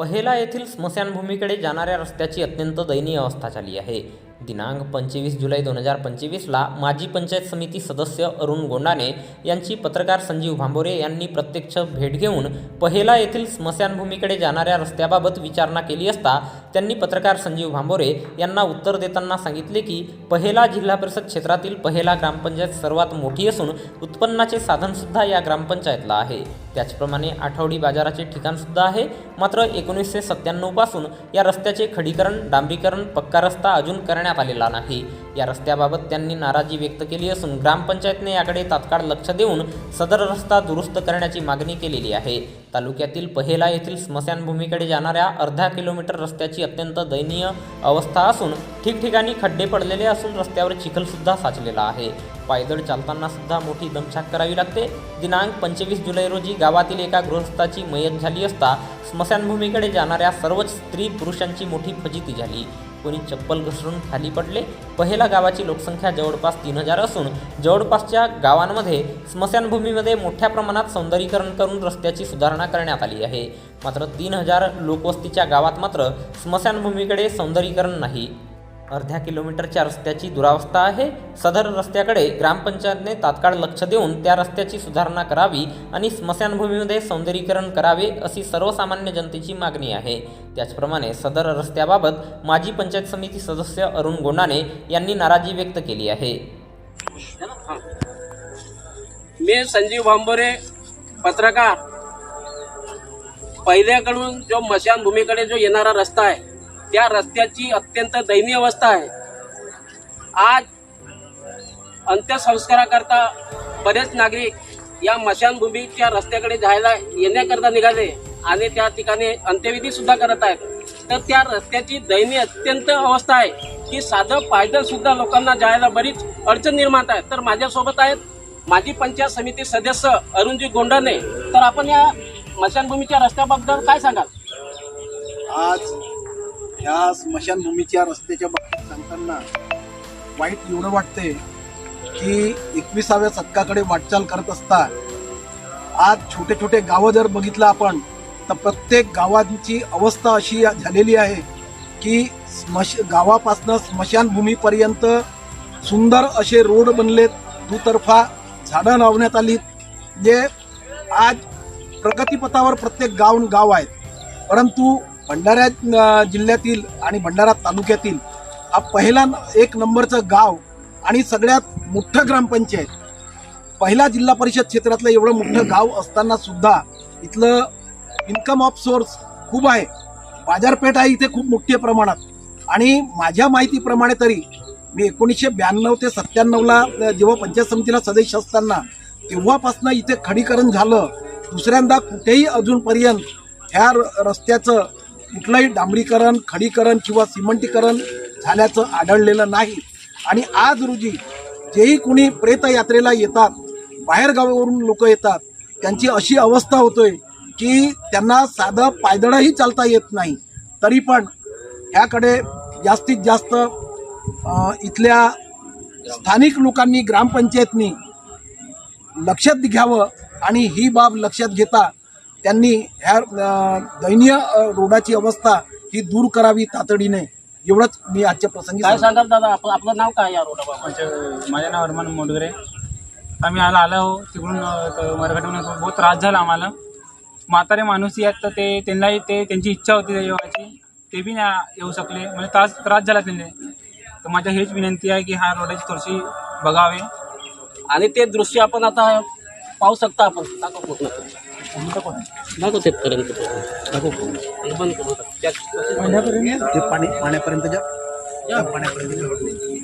पहेला येथील स्मशानभूमीकडे जाणाऱ्या रस्त्याची अत्यंत दयनीय अवस्था झाली आहे. दिनांक पंचवीस जुलै दोन हजार पंचवीसला माजी पंचायत समिती सदस्य अरुण गोंडाने यांची पत्रकार संजीव भांबोरे यांनी प्रत्यक्ष भेट घेऊन पहेला येथील स्मशानभूमीकडे जाणाऱ्या रस्त्याबाबत विचारणा केली असता त्यांनी पत्रकार संजीव भांबोरे यांना उत्तर देताना सांगितले की पहेला जिल्हा परिषद क्षेत्रातील पहेला ग्रामपंचायत सर्वात मोठी असून उत्पन्नाचे साधनसुद्धा या ग्रामपंचायतला आहे. त्याचप्रमाणे आठवडी बाजाराचे ठिकाणसुद्धा आहे. मात्र एकोणीसशे सत्त्याण्णवपासून या रस्त्याचे खडीकरण डांबरीकरण पक्का रस्ता अजून करण्यात आलेला नाही. या रस्त्याबाबत त्यांनी नाराजी व्यक्त केली असून ग्रामपंचायतने याकडे तात्काळ लक्ष देऊन सदर रस्ता दुरुस्त करण्याची मागणी केलेली आहे. तालुक्यातील पहेला येथील स्मशानभूमीकडे जाणाऱ्या अर्धा किलोमीटर रस्त्याची अत्यंत दयनीय अवस्था असून ठिकठिकाणी खड्डे पडलेले असून रस्त्यावर चिखलसुद्धा साचलेला आहे. पायदळ चालतानासुद्धा मोठी दमछाक करावी लागते. दिनांक पंचवीस जुलै रोजी गावातील एका गृहस्थाची मयत झाली असता स्मशानभूमीकडे जाणाऱ्या सर्वच स्त्री पुरुषांची मोठी फजिती झाली. कोणी चप्पल घसरून खाली पडले. पहिला गावाची लोकसंख्या जवळपास तीन हजार असून जवळपासच्या गावांमध्ये स्मशानभूमीमध्ये मोठ्या प्रमाणात सौंदर्यीकरण करून रस्त्याची सुधारणा करण्यात आली आहे. मात्र तीन हजार लोकवस्तीच्या गावात मात्र स्मशानभूमीकडे सौंदर्यीकरण नाही. अर्ध्या किलोमीटरच्या रस्त्याची दुरावस्था आहे. सदर रस्त्याकडे ग्रामपंचायतने तात्काळ लक्ष देऊन त्या रस्त्याची सुधारणा करावी आणि स्मशानभूमीमध्ये सौंदर्यीकरण करावे अशी सर्वसामान्य जनतेची मागणी आहे. त्याचप्रमाणे सदर रस्त्याबाबत माजी पंचायत समिती सदस्य अरुण गोंडाने यांनी नाराजी व्यक्त केली आहे. मी संजीव भांबोरे पत्रकार. पहिल्याकडून जो मशानभूमीकडे जो येणारा रस्ता आहे त्या रस्त्याची अत्यंत दयनीय अवस्था आहे. आज अंत्यसंस्काराकरता बरेच नागरिक या मशानभूमीच्या रस्त्याकडे जायला येण्याकरता निघाले आणि त्या ठिकाणी अंत्यविधी सुद्धा करत आहेत. तर त्या रस्त्याची दयनीय अत्यंत अवस्था आहे. की साधं पायदळ सुद्धा लोकांना जायला बरीच अडचण निर्माण आहे. तर माझ्यासोबत आहेत माजी पंचायत समिती सदस्य अरुणजी गोंडाने. तर आपण या मशानभूमीच्या रस्त्याबद्दल काय सांगाल? आज ह्या स्मशानभूमीच्या रस्त्याच्या बाबतीत सांगताना वाईट एवढं वाटते की एकविसाव्या शतकाकडे वाटचाल करत असता आज छोटे छोटे गावं जर बघितलं आपण तर प्रत्येक गावांची अवस्था अशी झालेली आहे की स्मश गावापासनं स्मशानभूमीपर्यंत सुंदर असे रोड बनलेत दुतर्फा झाडं लावण्यात आली जे आज प्रगतीपथावर प्रत्येक गाव गाव आहेत. परंतु भंडारा जिल्ह्यातील आणि भंडारा तालुक्यातील हा पहिला एक नंबरचं गाव आणि सगळ्यात मोठं ग्रामपंचायत. पहिला जिल्हा परिषद क्षेत्रातलं एवढं मोठं गाव असताना सुद्धा इथलं इन्कम ऑफ सोर्स खूप आहे. बाजारपेठ आहे इथे खूप मोठ्या प्रमाणात. आणि माझ्या माहितीप्रमाणे तरी मी एकोणीसशे ब्याण्णव ते सत्त्याण्णवला जेव्हा पंचायत समितीला सदस्य असताना तेव्हापासनं इथे खडीकरण झालं. दुसऱ्यांदा कुठेही अजूनपर्यंत ह्या र- रस्त्याचं कुठलंही डांबरीकरण खडीकरण किंवा सिमेंटीकरण झाल्याचं आढळलेलं नाही. आणि आज रोजी जेही कुणी प्रेतयात्रेला येतात बाहेरगावावरून लोक येतात त्यांची अशी अवस्था होतोय की त्यांना साधं पायदळही चालता येत नाही. तरी पण ह्याकडे जास्तीत जास्त इथल्या स्थानिक लोकांनी ग्रामपंचायतनी लक्षात घ्यावं आणि ही बाब लक्षात घेता त्यांनी ह्या दयनीय रोडाची अवस्था ही दूर करावी तातडीने. एवढंच मी आजच्या प्रसंगी काय. सांगाल दादा? आप- आपलं नाव काय या रोडाबाबत? माझं माझं नाव अरमान मोडगरे. आम्ही आला आलो हो तिकडून मराठवाड्यातून बहुत त्रास झाला आम्हाला. म्हातारे माणूसही आहेत तर ते त्यांनाही ते त्यांची इच्छा होती त्या येवायची ते बी नाही येऊ शकले. म्हणजे त्रास त्रास झाला त्यांना. तर माझ्या हेच विनंती आहे की हा रोडाची थोडीशी बघावे. आणि ते दृश्य आपण आता पाहू शकता आपण. दाखव दाखव ते पर्यंत दाखव बंद करू. पाण्यापर्यंत जा त्या पाण्यापर्यंत.